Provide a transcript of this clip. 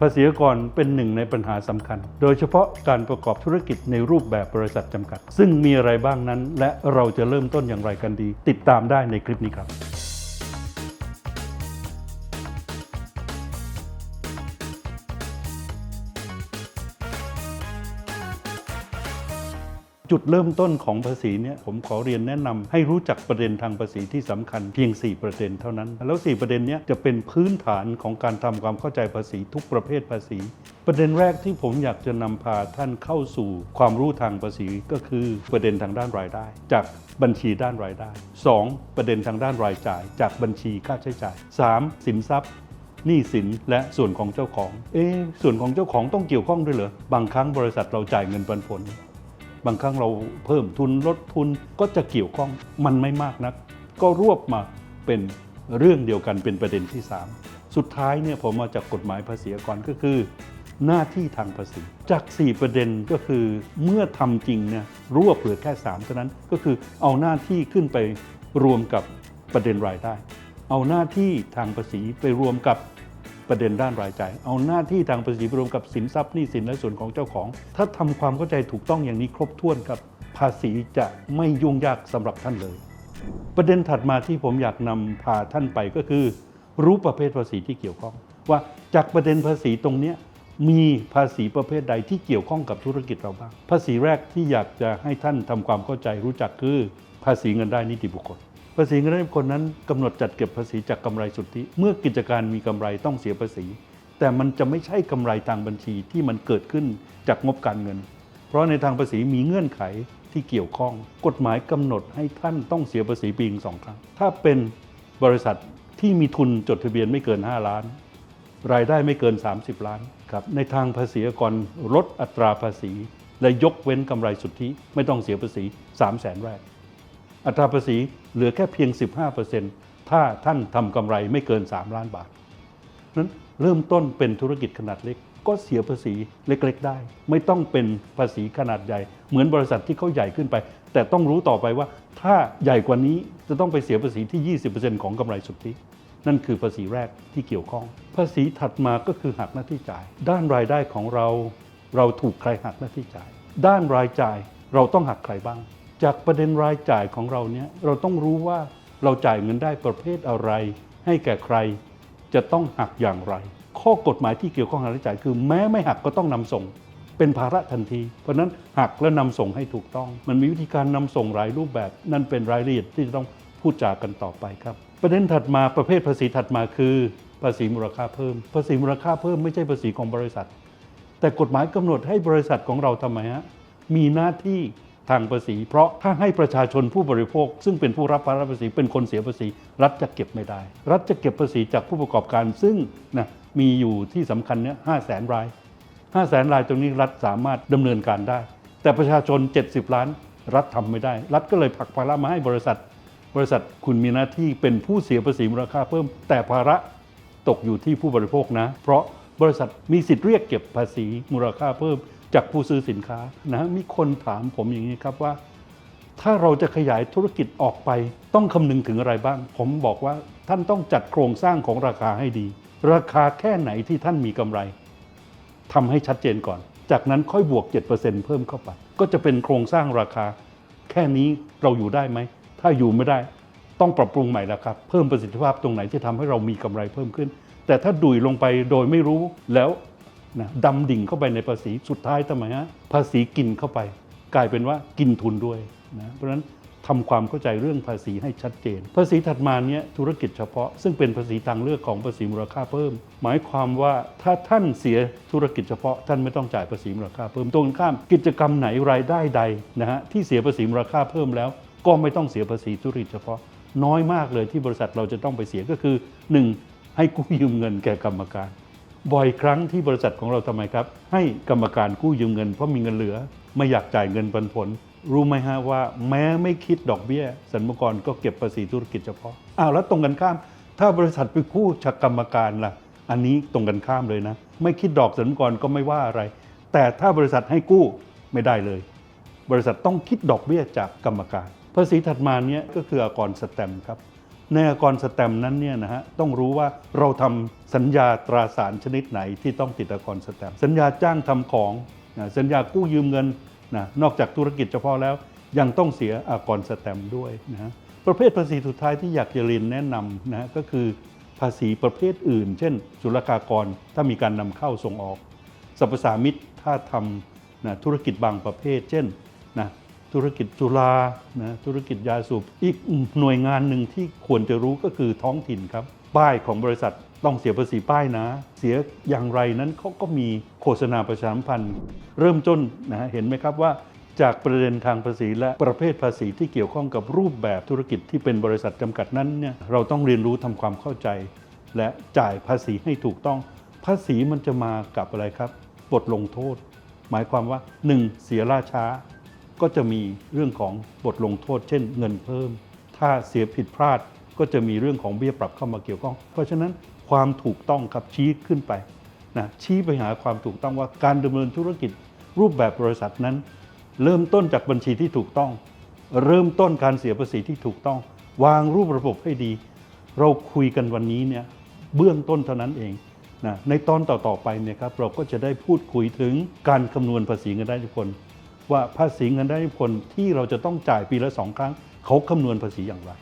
ภาษีอากรเป็นหนึ่งในปัญหาสำคัญ โดยเฉพาะการประกอบธุรกิจในรูปแบบบริษัทจำกัด ซึ่งมีอะไรบ้างนั้น และเราจะเริ่มต้นอย่างไรกันดี ติดตามได้ในคลิปนี้ครับ จุดเริ่มต้นของภาษีเนี่ยผมขอเรียนแนะนำให้รู้จักประเด็นทางภาษีที่สำคัญเพียง 4 ประเด็นเท่านั้น แล้ว 4 ประเด็นเนี้ยจะเป็นพื้นฐานของการทำความเข้าใจภาษีทุกประเภทภาษี ประเด็นแรกที่ผมอยากจะนำพาท่านเข้าสู่ความรู้ทางภาษีก็คือประเด็นทางด้านรายได้ จากบัญชีด้านรายได้ 2. ประเด็นทางด้านรายจ่าย จากบัญชีค่าใช้จ่าย 3. สินทรัพย์หนี้สินและส่วนของเจ้าของ เอ๊ส่วนของเจ้าของต้องเกี่ยวข้องด้วยเหรอ บางครั้งบริษัทเราจ่ายเงินปันผล บางครั้งเราเพิ่มทุนลดทุนก็จะเกี่ยวข้องมันไม่มากนัก ก็รวบมาเป็นเรื่องเดียวกันเป็นประเด็นที่ 3 สุดท้ายเนี่ยผมมาจากกฎหมายภาษีอากรก็คือ หน้าที่ทางภาษี จาก 4 ประเด็นก็คือเมื่อทำจริงเนี่ยรวบเหลือแค่3เท่านั้นก็คือเอาหน้าที่ขึ้นไปรวมกับประเด็นรายได้ เอาหน้าที่ทางภาษีไปรวมกับ ประเด็นด้านรายจ่าย เอาหน้าที่ทางภาษีรวมกับสินทรัพย์หนี้สินและส่วนของเจ้าของ ถ้าทำความเข้าใจถูกต้องอย่างนี้ครบถ้วนครับ ภาษีจะไม่ยุ่งยากสำหรับท่านเลย ประเด็นถัดมาที่ผมอยากนำพาท่านไปก็คือ รู้ประเภทภาษีที่เกี่ยวข้อง ว่าจากประเด็นภาษีตรงเนี้มีภาษีประเภทใดที่เกี่ยวข้องกับธุรกิจเราบ้าง ภาษีแรกที่อยากจะให้ท่านทำความเข้าใจรู้จักคือ ภาษีเงินได้นิติบุคคล ภาษีเงินได้บุคคลนั้นกำหนดจัดเก็บภาษีจากกำไรสุทธิ เมื่อกิจการมีกำไรต้องเสียภาษี แต่มันจะไม่ใช่กำไรทางบัญชีที่มันเกิดขึ้นจากงบการเงิน เพราะในทางภาษีมีเงื่อนไขที่เกี่ยวข้อง กฎหมายกำหนดให้ท่านต้องเสียภาษีปีละสองครั้ง ถ้าเป็นบริษัทที่มีทุนจดทะเบียนไม่เกิน 5 ล้าน รายได้ไม่เกิน 30 ล้านครับในทางภาษีกรลดอัตราภาษี และยกเว้นกำไรสุทธิไม่ต้องเสียภาษี 3 0 0แสนแรก อัตราภาษีเหลือแค่เพียง 15%ถ้าท่านทำกำไรไม่เกิน 3 ล้านบาท นั้นเริ่มต้นเป็นธุรกิจขนาดเล็ก ก็เสียภาษีเล็ก ๆ ได้ ไม่ต้องเป็นภาษีขนาดใหญ่ เหมือนบริษัทที่เขาใหญ่ขึ้นไป แต่ต้องรู้ต่อไปว่าถ้าใหญ่กว่านี้จะต้องไปเสียภาษีที่ 20%ของกำไรสุทธินั่นคือภาษีแรกที่เกี่ยวข้อง ภาษีถัดมาก็คือหักหน้าที่จ่าย ด้านรายได้ของเรา เราถูกใครหักหน้าที่จ่าย ด้านรายจ่ายเราต้องหักใครบ้าง จากประเด็นรายจ่ายของเราเนี่ยเราต้องรู้ว่าเราจ่ายเงินได้ประเภทอะไร ให้แก่ใครจะต้องหักอย่างไร ข้อกฎหมายที่เกี่ยวข้องกับรายจ่าย คือแม้ไม่หักก็ต้องนำส่ง เป็นภาระทันที เพราะนั้นหักและนำส่งให้ถูกต้อง มันมีวิธีการนำส่งหลายรูปแบบ นั่นเป็นรายละเอียดที่จะต้องพูดจากันต่อไปครับ ประเด็นถัดมาประเภทภาษีถัดมาคือ ภาษีมูลค่าเพิ่ม ภาษีมูลค่าเพิ่มไม่ใช่ภาษีของบริษัท แต่กฎหมายกำหนดให้บริษัทของเราทำไมฮะมีหน้าที่ ทางภาษี เพราะถ้าให้ประชาชนผู้บริโภค ซึ่งเป็นผู้รับภาระภาษีเป็นคนเสียภาษี รัฐจะเก็บไม่ได้ รัฐจะเก็บภาษีจากผู้ประกอบการซึ่งนะมีอยู่ที่สำคัญเนี่ยห้าแสนราย5 0 0แสนรายตรงนี้รัฐสามารถดำเนินการได้ แต่ประชาชน 70 ล้าน รัฐทำไม่ได้ รัฐก็เลยผลักภาระมาให้บริษัท บริษัทคุณมีหน้าที่เป็นผู้เสียภาษีมูลค่าเพิ่ม แต่ภาระตกอยู่ที่ผู้บริโภคนะ เพราะบริษัทมีสิทธิ์เรียกเก็บภาษีมูลค่าเพิ่ม จากผู้ซื้อสินค้านะมีคนถามผมอย่างนี้ครับว่า ถ้าเราจะขยายธุรกิจออกไป ต้องคำนึงถึงอะไรบ้าง ผมบอกว่าท่านต้องจัดโครงสร้างของราคาให้ดี ราคาแค่ไหนที่ท่านมีกำไรทำให้ชัดเจนก่อน จากนั้นค่อยบวก 7%เพิ่มเข้าไป ก็จะเป็นโครงสร้างราคา แค่นี้เราอยู่ได้ไหม ถ้าอยู่ไม่ได้ต้องปรับปรุงใหม่แล้วครับเพิ่มประสิทธิภาพตรงไหนที่ทำให้เรามีกำไรเพิ่มขึ้น แต่ถ้าดุยลงไปโดยไม่รู้แล้ว นะดำดิ่งเข้าไปในภาษีสุดท้ายทำไมฮะภาษีกินเข้าไป กลายเป็นว่ากินทุนด้วยนะเพราะฉะนั้นทำความเข้าใจเรื่องภาษีให้ชัดเจน ภาษีถัดมาเนี้ยธุรกิจเฉพาะ ซึ่งเป็นภาษีทางเลือกของภาษีมูลค่าเพิ่ม หมายความว่าถ้าท่านเสียธุรกิจเฉพาะ ท่านไม่ต้องจ่ายภาษีมูลค่าเพิ่มตรงข้าม กิจกรรมไหนรายได้ใดนะฮะที่เสียภาษีมูลค่าเพิ่มแล้ว ก็ไม่ต้องเสียภาษีธุรกิจเฉพาะ น้อยมากเลยที่บริษัทเราจะต้องไปเสียก็คือ 1. ให้กู้ยืมเงินแก่กรรมการ บ่อยครั้งที่บริษัทของเราทำไมครับ ให้กรรมการกู้ยืมเงินเพราะมีเงินเหลือ ไม่อยากจ่ายเงินปันผล รู้ไหมฮะว่าแม้ไม่คิดดอกเบี้ยสรรพากรก็เก็บภาษีธุรกิจเฉพาะอ้าวแล้วตรงกันข้าม ถ้าบริษัทไปกู้จากกรรมการล่ะ อันนี้ตรงกันข้ามเลยนะ ไม่คิดดอกสรรพากรก็ไม่ว่าอะไร แต่ถ้าบริษัทให้กู้ไม่ได้เลย บริษัทต้องคิดดอกเบี้ยจากกรรมการ ภาษีถัดมาเนี้ยก็คืออากรสแตมครับ ในอากรสแตมนั้นเนี่ยนะฮะต้องรู้ว่าเราทำสัญญาตราสารชนิดไหนที่ต้องติดอากรสแตมสัญญาจ้างทำของนะสัญญากู้ยืมเงินนะนอกจากธุรกิจเฉพาะแล้ว ยังต้องเสียอากรสแตมด้วยนะฮะประเภทภาษีสุดท้ายที่อยากจะเรียนแนะนำนะก็คือภาษีประเภทอื่น เช่น ศุลกากรถ้ามีการนำเข้าส่งออกสรรพสามิตถ้าทำนะธุรกิจบางประเภท เช่นนะ ธุรกิจจุฬานะธุรกิจยาสูบอีกหน่วยงานหนึ่งที่ควรจะรู้ก็คือท้องถิ่นครับ ป้ายของบริษัทต้องเสียภาษีป้ายนะ เสียอย่างไรนั้นเขาก็มีโฆษณาประชาสัมพันธ์ เริ่มต้นนะเห็นไหมครับว่าจากประเด็นทางภาษีและประเภทภาษีที่เกี่ยวข้องกับรูปแบบธุรกิจที่เป็นบริษัทจำกัดนั้นเนี่ยเราต้องเรียนรู้ทำความเข้าใจ และจ่ายภาษีให้ถูกต้อง ภาษีมันจะมากับอะไรครับ บทลงโทษ หมายความว่า 1. เสียล่าช้า ก็จะมีเรื่องของบทลงโทษ เช่น เงินเพิ่ม ถ้าเสียผิดพลาดก็จะมีเรื่องของเบี้ยปรับเข้ามาเกี่ยวข้อง เพราะฉะนั้นความถูกต้องครับชี้ขึ้นไปนะชี้ไปหาความถูกต้องว่าการดำเนินธุรกิจรูปแบบบริษัทนั้น เริ่มต้นจากบัญชีที่ถูกต้อง เริ่มต้นการเสียภาษีที่ถูกต้อง วางรูประบบให้ดี เราคุยกันวันนี้เนี่ยเบื้องต้นเท่านั้นเองนะในตอนต่อๆไปเนี่ยครับเราก็จะได้พูดคุยถึงการคำนวณภาษีเงินได้ทุกคน ว่าภาษีเงินได้ทุกที่เราจะต้องจ่ายปีละสองครั้งเขาคำนวณภาษีอย่างไร